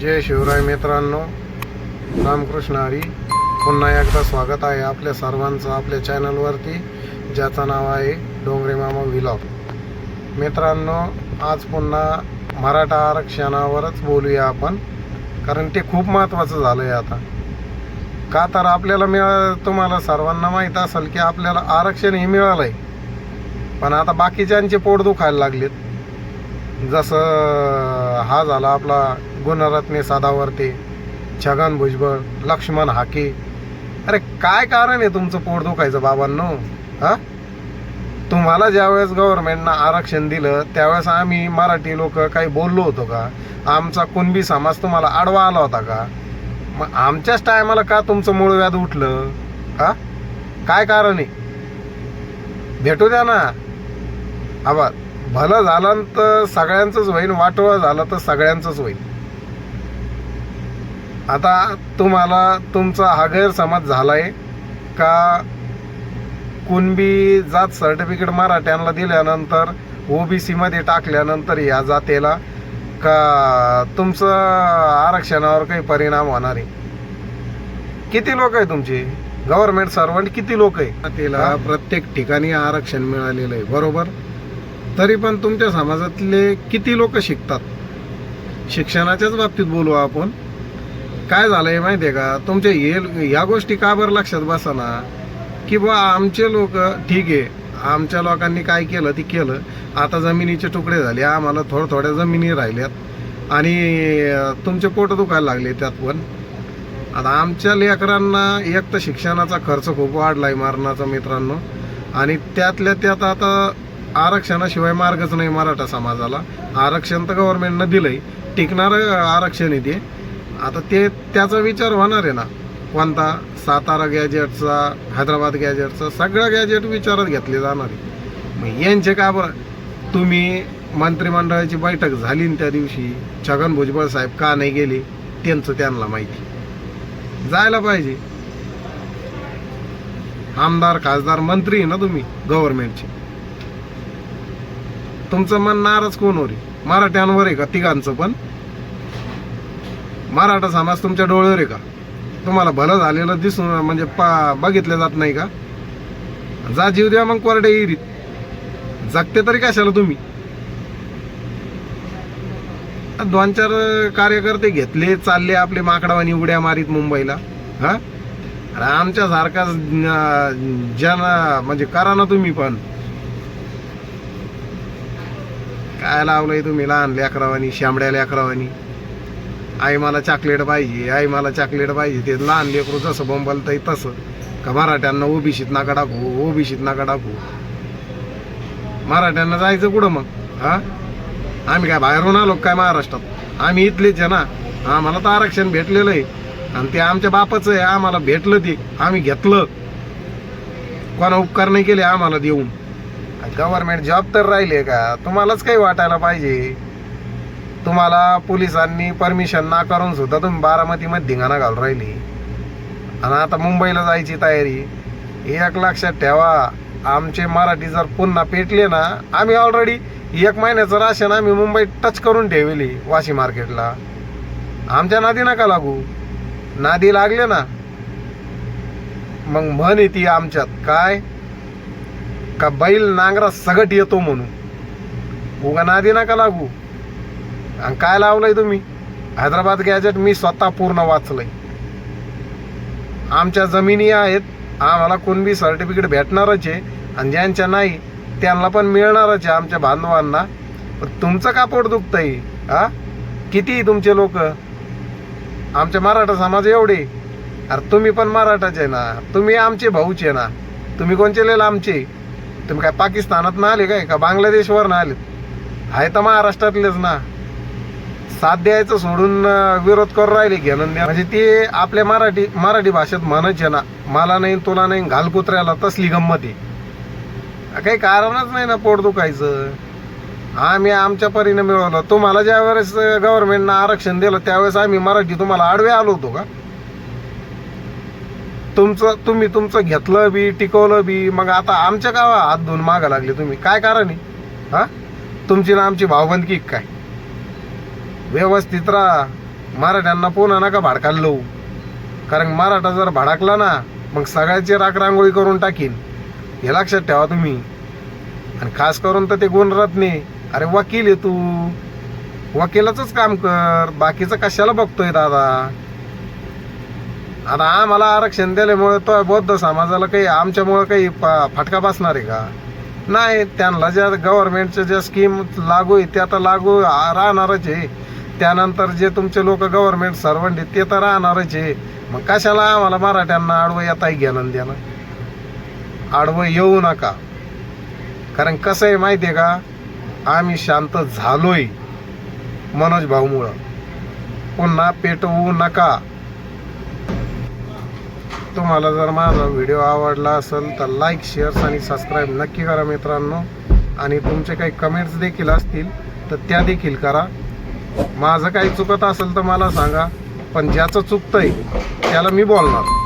जय शिवराय मित्रांनो. रामकृष्ण हरी. पुन्हा एकदा स्वागत आहे आपल्या सर्वांचं आपल्या चॅनलवरती ज्याचं नाव आहे डोंगरे मामा व्हिलॉग मित्रांनो आज पुन्हा मराठा आरक्षणावरच बोलूया आपण कारण ते खूप महत्त्वाचं झालं आहे आता. का तर आपल्याला मिळा तुम्हाला सर्वांना माहीत असेल की आपल्याला आरक्षण हे मिळालं आहे पण आता बाकीच्यांचे पोट दुखायला लागलेत. जसं हा झाला आपला गुणरत्ने सादावर्ते छगन भुजबळ लक्ष्मण हाके. अरे काय कारण आहे तुमचं पोट दुखायचं बाबांनो? हा? तुम्हाला ज्यावेळेस गव्हर्नमेंटनं आरक्षण दिलं त्यावेळेस आम्ही मराठी लोक काही बोललो होतो का? आमचा कुणबी समाज तुम्हाला आडवा आला होता का? मग आमच्याच टायमाला का तुमचं मूळ व्याध उठलं? हा? काय कारण आहे? भेटू द्या ना. आबा भलं झालं तर सगळ्यांचंच होईल वाटोळं झालं तर सगळ्यांचंच होईल आता तुम्हाला तुमचा हा गैरसमज झालाय का? कुणबी जात सर्टिफिकेट मराठ्यांना दिल्यानंतर ओबीसी मध्ये टाकल्यानंतर या जातेला का तुमचं आरक्षणावर काही परिणाम होणार आहे? किती लोक आहे तुमचे? गव्हर्नमेंट सर्वंट किती लोक आहे? त्याला प्रत्येक ठिकाणी आरक्षण मिळालेलं आहे बरोबर? तरी पण तुमच्या समाजातले किती लोक शिकतात? शिक्षणाच्याच बाबतीत बोलू आपण. काय झालंय माहिती आहे का? तुमच्या हे या गोष्टी का बरं लक्षात बसाना? की बा आमचे लोक ठीक आहे. आमच्या लोकांनी काय केलं ते केलं. आता जमिनीचे तुकडे झाले आम्हाला थोड्या थोड्या जमिनी राहिल्यात. आणि तुमचे पोट दुखायला लागले त्यात पण. आता आमच्या लेकरांना एक तर शिक्षणाचा खर्च खूप वाढलाय मारणाचा मित्रांनो. आणि त्यातल्या त्यात आता आरक्षणाशिवाय मार्गच नाही मराठा समाजाला. आरक्षण तर गव्हर्नमेंटनं दिलंय. टिकणारं आरक्षण आहे ते. आता ते त्याचा विचार होणार आहे ना. कोणता सातारा गॅजेटचा हैदराबाद गॅजेटचा सगळं गॅजेट विचारात घेतले जाणार आहे. मग यांचे का बरं? तुम्ही मंत्रिमंडळाची बैठक झाली ना त्या दिवशी छगन भुजबळ साहेब का नाही गेले त्यांचं त्यांना माहिती. जायला पाहिजे. आमदार खासदार मंत्री ना तुम्ही गव्हर्नमेंटचे तुमचं मन नाराज कोण आहे मराठ्यांवर आहे का तिघांचं पण? मराठा समाज तुमच्या डोळ्यावर आहे का? तुम्हाला भलं झालेलं दिसून म्हणजे पा बघितलं जात नाही का? जा जीव द्या मग कोरडे इरीत जगते तरी कशाला तुम्ही? दोन चार कार्यकर्ते घेतले चालले आपले माकडावानी उड्या मारीत मुंबईला. हा? अरे आमच्यासारखा ज्यांना म्हणजे करा ना तुम्ही पण. काय लावलंय तुम्ही लहान लेकरावानी शांबड्या लेकरावानी? आई मला चॉकलेट पाहिजे आई मला चॉकलेट पाहिजे ते लहान लेकरू जसं बोंबलतंय तसं. का मराठ्यांना ओबीसीत नाका टाकू ओबीसीत नाका टाकू. मराठ्यांना जायचं कुठं मग? हा? आम्ही काय बाहेरून आलो काय महाराष्ट्रात? आम्ही इथलेच आहे ना. आम्हाला तर आरक्षण भेटलेलं आहे. आणि ते आमच्या बापाचं आहे आम्हाला भेटलं ते. आम्ही घेतलं. कोणा उपकार नाही केले आम्हाला देऊन. गव्हर्नमेंट जॉब तर राहिले का? तुम्हालाच काही वाटायला पाहिजे. तुम्हाला पोलिसांनी परमिशन नाकारून सुद्धा तुम्ही बारामतीमध्ये धिंगाणा घालून राहिली. आणि आता मुंबईला जायची तयारी. एक लक्षात ठेवा आमचे मराठी जर पुन्हा पेटले ना आम्ही ऑलरेडी एक महिन्याचं राशन आम्ही मुंबईत टच करून ठेवली वाशी मार्केटला आमच्या नादी नका लागू. नादी लागले ना मग म्हण येते आमच्यात काय? का बैल नांगरा सगट येतो म्हणून? उगा नादी नका लागू. आणि काय लावलंय तुम्ही? हैदराबाद गॅजेट मी स्वतः पूर्ण वाचलंय. आमच्या जमिनी आहेत आम्हाला कुणबी सर्टिफिकेट भेटणारच आहे आणि ज्यांच्या नाही त्यांना पण मिळणारच आहे आमच्या बांधवांना. पण तुमचं का पोट दुखतंय? हा? किती तुमचे लोक? आमच्या मराठा समाज एवढे अरे तुम्ही पण मराठाचे ना. तुम्ही आमचे भाऊचे ना. तुम्ही कोणचे लिहिलं आमचे तुम्ही काय पाकिस्तानात ना आले काय? का बांगलादेशवर ना आले? आहे तर महाराष्ट्रातलेच ना. साथ द्यायचं सोडून विरोध करून राहिले घेणं म्हणजे ते आपल्या मराठी मराठी भाषेत म्हणायचे ना मला नाही तुला नाही घाल कुत्र्याला तसली गंमत आहे. काही कारणच नाही ना पोट दुखायचं. आम्ही आमच्या परीने मिळवलं. तुम्हाला ज्या वेळेस गव्हर्नमेंटनं आरक्षण दिलं त्यावेळेस आम्ही मराठी तुम्हाला आडवे आलो होतो का? तुमचं तुम्ही तुमचं घेतलं बी टिकवलं बी मग आता आमच्या गावा हात धुवून मागा लागले तुम्ही. काय कारण आहे? हा? तुमची ना आमची भावबंदकी काय? व्यवस्थित राहा. मराठ्यांना पुन्हा नका भाडकाला लावू कारण मराठा जर भडकला ना मग सगळ्याची राख रांगोळी करून टाकीन. हे लक्षात ठेवा तुम्ही. आणि खास करून तर ते गुणरत्ने. अरे वकील आहे तू. वकिलाचंच काम कर. बाकीचं कशाला बघतोय दादा? आता आम्हाला आरक्षण दिल्यामुळे तो बौद्ध समाजाला काही आमच्यामुळं काही फटका बसणार आहे का? नाही त्यांना ज्या गव्हर्नमेंटच्या ज्या स्कीम लागू आहे त्या तर लागू राहणारच आहे. त्यानंतर जे तुमचे लोक गव्हर्नमेंट सर्वंट आहेत ते तर राहणारच आहे. मग कशाला आम्हाला मराठ्यांना आडवं येताही घेणं देणं? आडवं येऊ नका. कारण कसं आहे माहिती आहे का? आम्ही शांत झालोय मनोज भाऊमुळं. पुन्हा पेटवू नका. तुम्हाला जर माझा व्हिडिओ आवडला असेल तर लाईक शेअर्स आणि सबस्क्राईब नक्की करा मित्रांनो. आणि तुमचे काही कमेंट्स देखील असतील तर त्या देखील करा. माझं काही चुकत असेल तर मला सांगा पण ज्याचं चुकतंय त्याला मी बोलणार.